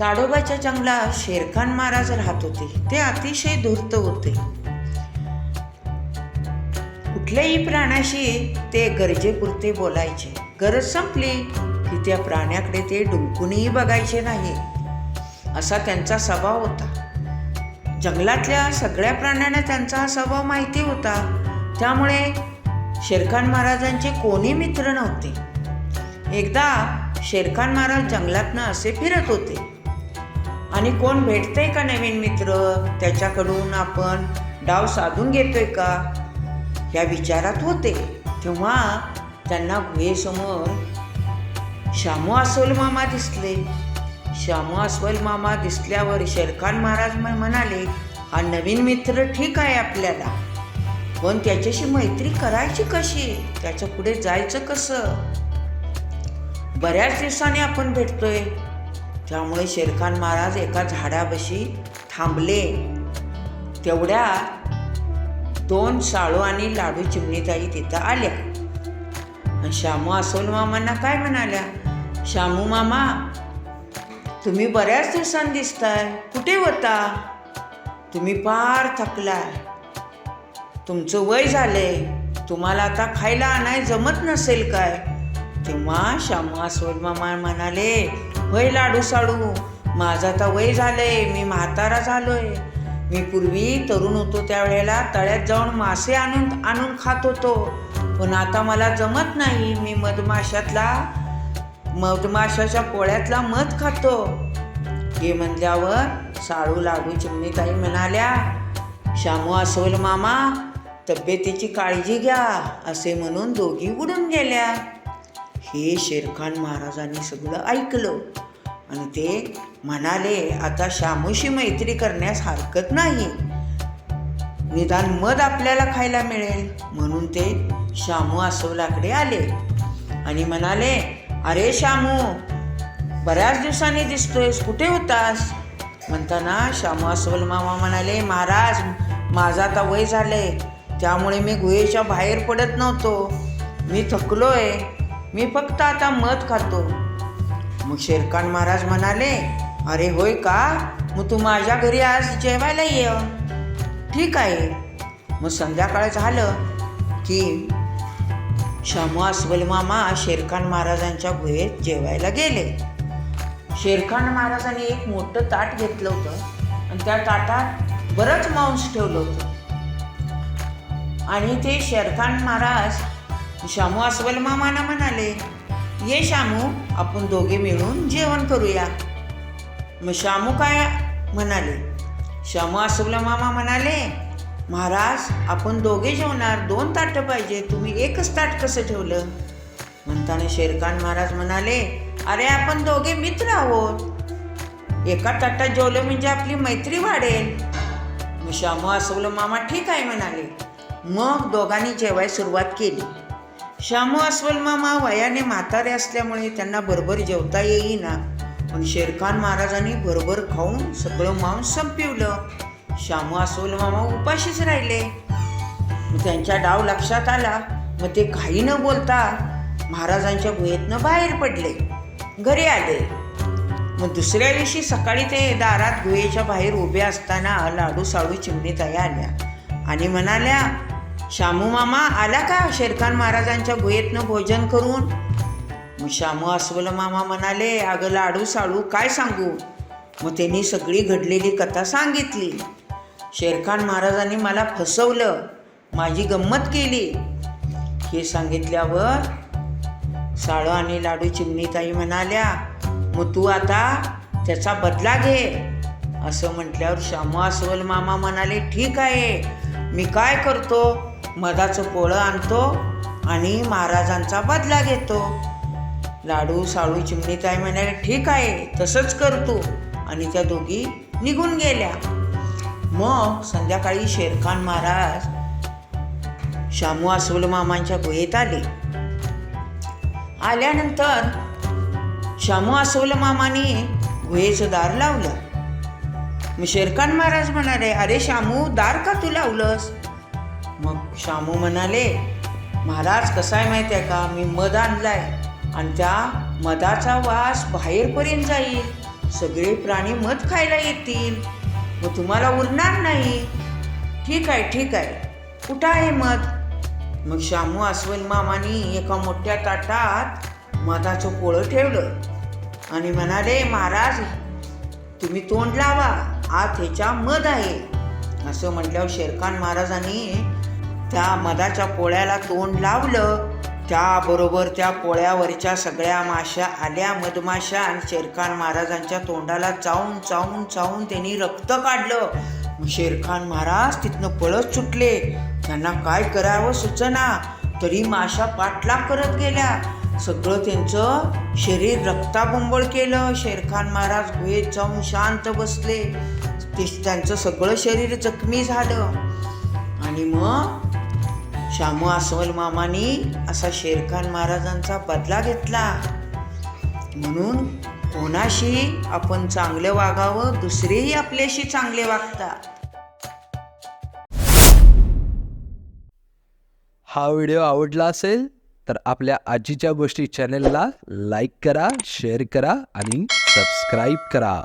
ताडोबाच्या जंगलात शेरखान महाराज राहत होते. ते अतिशय धूर्त होते. कुठल्याही प्राण्याशी ते गरजेपुरते बोलायचे. गरज संपली की त्या प्राण्याकडे ते डुंकूनही बघायचे नाही असा त्यांचा स्वभाव होता. जंगलातल्या सगळ्या प्राण्यांना त्यांचा हा स्वभाव माहिती होता. त्यामुळे शेरखान महाराजांचे कोणी मित्र नव्हते. एकदा शेरखान महाराज जंगलातनं असे फिरत होते. आणि कोण भेटतंय का नवीन मित्र? त्याच्याकडून आपण डाव साधून घेतोय का? या विचारात होते. तेव्हा त्यांना गुहेसमोर श्यामू अस्वल मामा दिसले. श्यामू अस्वल मामा दिसल्यावर शेरखान महाराज म्हणाले हा नवीन मित्र ठीक आहे आपल्याला. पण त्याच्याशी मैत्री करायची कशी? त्याच्या पुढे जायचं कसं? बऱ्याच दिवसांनी आपण भेटतोय. त्यामुळे शेरखान महाराज एका झाडापाशी थांबले. तेवढ्या दोन साळू आणि लाडू चिमणीताई तिथं आल्या. आणि श्यामू असोल मामांना काय म्हणाल्या? श्यामू मामा तुम्ही बऱ्याच दिवसांनी दिसताय. कुठे होता? तुम्ही फार थकलाय. तुमचं वय झालंय. तुम्हाला आता खायला आणाय जमत नसेल काय? तेव्हा श्यामू अस्वल मामा म्हणाले होय लाडू साडू माझं आता वय झालंय मी म्हातारा झालोय. मी पूर्वी तरुण होतो त्यावेळेला तळ्यात जाऊन मासे आणून आणून खात होतो. पण आता मला जमत नाही मी मधमाशातला मधमाशाच्या पोळ्यातला मध खातो. हे म्हणल्यावर साळू लाडू चिमणीताई म्हणाल्या शामू अस्वल मामा तब्येतीची काळजी घ्या असे म्हणून दोघी उडून गेल्या. हे शेरखान महाराजांनी सगळं ऐकलं. आणि ते म्हणाले आता शामूशी मैत्री करण्यास हरकत नाही. निदान मध आपल्याला खायला मिळेल. म्हणून ते शामू आसवलाकडे आले. आणि म्हणाले अरे शामू बऱ्याच दिवसांनी दिसतोयस. कुठे होतास? म्हणताना श्यामू अस्वल मामा म्हणाले महाराज माझं आता वय झालंय. त्यामुळे मी गुहेच्या बाहेर पडत नव्हतो. मी थकलोय. मी फक्त आता मध खातो. मग शेरखान महाराज म्हणाले अरे होय का? मग तू माझ्या घरी आज जेवायला ये. ठीक आहे. मग संध्याकाळ झालं की शामू अस्वल मामा शेरखान महाराजांच्या गुहेत जेवायला गेले. शेरखान महाराजांनी एक मोठं ताट घेतलं होतं आणि त्या ताटात बरंच मांस ठेवलं होतं. आणि ते शेरखान महाराज शामू अस्वल मामाना म्हणाले ये शामू आपण दोघे मिळून जेवण करूया. मग शामू काय म्हणाले? शामू अस्वल मामा म्हणाले महाराज आपण दोघे जेवणार दोन ताटं पाहिजे तुम्ही एकच ताट कसं ठेवलं? म्हणताना शेरखान महाराज म्हणाले अरे आपण दोघे मित्र आहोत. एका ताटात जेवलं म्हणजे आपली मैत्री वाढेल. मग शामू असवलं मामा ठीक आहे म्हणाले. मग दोघांनी जेवाय सुरुवात केली. श्यामू अस्वल मामा वयाने म्हातारे असल्यामुळे त्यांना बरोबर जेवता येईना. पण शेरखान महाराजांनी बरोबर खाऊन सगळं मांस संपवलं. श्यामू अस्वल मामा उपाशीच राहिले. त्यांच्या डाव लक्षात आला मग ते काही न बोलता महाराजांच्या गुहेतनं बाहेर पडले. घरी आले. मग दुसऱ्या दिवशी सकाळी ते दारात गुहेच्या बाहेर उभे असताना लाडू साडू चिमणीताई आल्या. आणि म्हणाल्या शामू मामा आला का? शेरखान महाराजांच्या गुहेतनं भोजन करून? मग शामू अस्वल मामा म्हणाले अगं लाडू साडू काय सांगू? मग त्यांनी सगळी घडलेली कथा सांगितली. शेरखान महाराजांनी मला फसवलं. माझी गंमत केली. हे सांगितल्यावर साळू आणि लाडू चिमणीताई म्हणाल्या मग तू आता त्याचा बदला घे. असं म्हटल्यावर श्यामा अस्वल मामा म्हणाले ठीक आहे. मी काय करतो? मधाचं पोळं आणतो आणि महाराजांचा बदला घेतो. लाडू साळू चिमणीताई म्हणाले ठीक आहे तसंच करतो आणि त्या दोघी निघून गेल्या. मग संध्याकाळी शेरखान महाराज शामू अस्वल मामांच्या गुहेत आले. आल्यानंतर शामू अस्वल मामाने गुहेचं दार लावलं. मग शेरखान महाराज म्हणाले अरे शामू दार का तू लावलंस? मग शामू म्हणाले महाराज कसं आहे माहिती आहे का? मी मध आणलाय आणि त्या मधाचा वास बाहेरपर्यंत जाईल. सगळे प्राणी मध खायला येतील. मग तुम्हाला उरणार नाही. ठीक आहे ठीक आहे. कुठं आहे मध? मग शामू अस्वल मामानी एका मोठ्या ताटात मधाचं पोळं ठेवलं आणि म्हणाले महाराज तुम्ही तोंड लावा. आत ह्याच्या मध आहे. असं म्हटल्यावर शेरखान महाराजांनी त्या मधाच्या पोळ्याला तोंड लावलं. त्याबरोबर त्या पोळ्यावरच्या सगळ्या माश्या आल्या. मधमाशा आणि शेरखान महाराजांच्या तोंडाला चावून चावून चावून त्यांनी रक्त काढलं. शेरखान महाराज तिथनं पळत सुटले. त्यांना काय करावं सुचना. तरी माशा पाठलाग करत गेल्या. सगळं त्यांचं शरीर रक्ताबंबळ केलं. शेरखान महाराज गुहेत जाऊन शांत बसले. ते त्यांचं सगळं शरीर जखमी झालं. आणि मग श्यामू अस्वल मामानी असा शेरखान महाराजांचा बदला घेतला. म्हणून कोणाशी आपण चांगलं वागावं दुसरेही आपल्याशी चांगले वागतात. हा व्हिडिओ आवडला असेल तर आपल्या आजीच्या गोष्टी चॅनेलला लाईक करा शेअर करा आणि सबस्क्राईब करा.